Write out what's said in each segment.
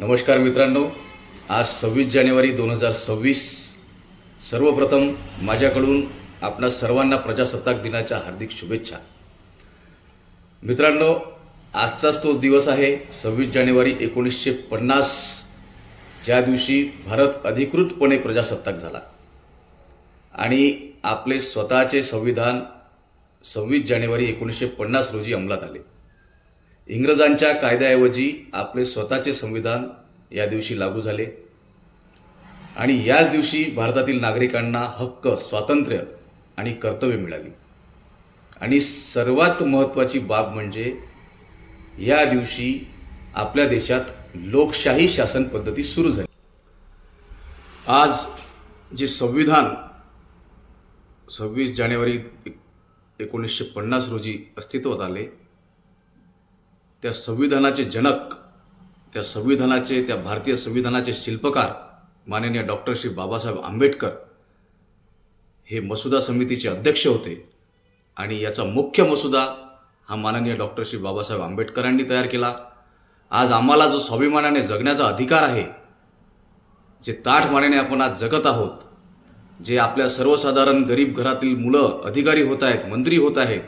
नमस्कार मित्रांनो आज सव्वीस जानेवारी दोन हजार सव्वीस. सर्वप्रथम माझ्याकडून आपणा सर्वांना प्रजासत्ताक दिनाच्या हार्दिक शुभेच्छा. मित्रांनो आजचाच तो दिवस आहे सव्वीस जानेवारी एकोणीसशे पन्नास. ज्या दिवशी भारत अधिकृतपणे प्रजासत्ताक झाला. आणि आपले स्वतःचे संविधान सव्वीस जानेवारी एकोणीसशे पन्नास रोजी अंमलात आले. इंग्रजांच्या कायद्याऐवजी आपले स्वतःचे संविधान या दिवशी लागू झाले. आणि याच दिवशी भारतातील नागरिकांना हक्क स्वातंत्र्य आणि कर्तव्य मिळाली. आणि सर्वात महत्त्वाची बाब म्हणजे या दिवशी आपल्या देशात लोकशाही शासन पद्धती सुरू झाली. आज जे संविधान सव्वीस जानेवारी एकोणीसशे पन्नास रोजी अस्तित्वात आले त्या संविधानाचे जनक त्या संविधानाचे त्या भारतीय संविधानाचे शिल्पकार माननीय डॉक्टर श्री बाबासाहेब आंबेडकर हे मसुदा समितीचे अध्यक्ष होते आणि याचा मुख्य मसुदा हा माननीय डॉक्टर श्री बाबासाहेब आंबेडकरांनी तयार केला. आज आम्हाला जो स्वाभिमानाने जगण्याचा अधिकार आहे जे ताठमानेने आपण आज जगत आहोत जे आपल्या सर्वसाधारण गरीब घरातील मुलं अधिकारी होत आहेत मंत्री होत आहेत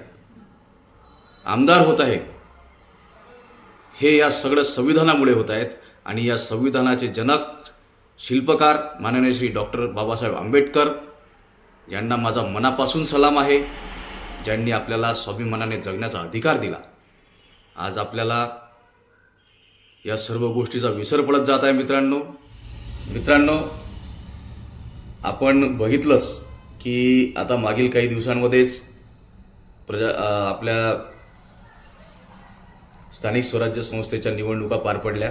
आमदार होत आहेत हे या सगळं संविधानामुळे होत आहेत. आणि या संविधानाचे जनक शिल्पकार माननीय श्री डॉक्टर बाबासाहेब आंबेडकर यांना माझा मनापासून सलाम आहे. ज्यांनी आपल्याला स्वाभिमानाने जगण्याचा अधिकार दिला. आज आपल्याला या सर्व गोष्टीचा विसर पडत जात आहे मित्रांनो. मित्रांनो आपण बघितलंच की आता मागील काही दिवसांमध्येच प्रजा आपल्या स्थानिक स्वराज्य संस्थेच्या निवडणुका पार पडल्या.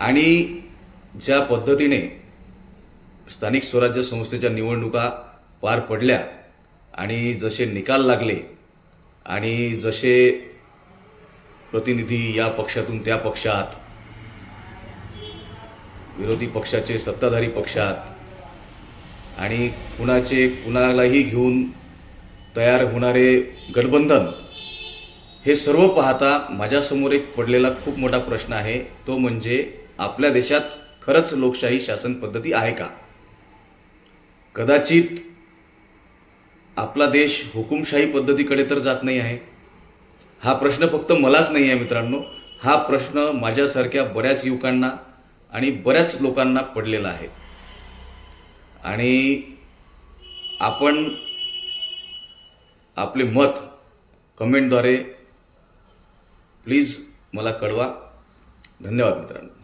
आणि ज्या पद्धतीने स्थानिक स्वराज्य संस्थेच्या निवडणुका पार पडल्या आणि जसे निकाल लागले आणि जसे प्रतिनिधी या पक्षातून त्या पक्षात विरोधी पक्षाचे सत्ताधारी पक्षात आणि कुणाचे कुणालाही घेऊन तयार होणारे गठबंधन हे सर्व पाहता माझ्यासमोर एक पडलेला खूप मोठा प्रश्न आहे. तो म्हणजे आपल्या देशात खरंच लोकशाही शासन पद्धती आहे का? कदाचित आपला देश हुकुमशाही पद्धतीकडे तर जात नाही आहे. हा प्रश्न फक्त मलाच नाही आहे मित्रांनो. हा प्रश्न माझ्यासारख्या बऱ्याच युवकांना आणि बऱ्याच लोकांना पडलेला आहे. आणि आपण आपले मत कमेंटद्वारे प्लीज मला कळवा. धन्यवाद मित्रांनो.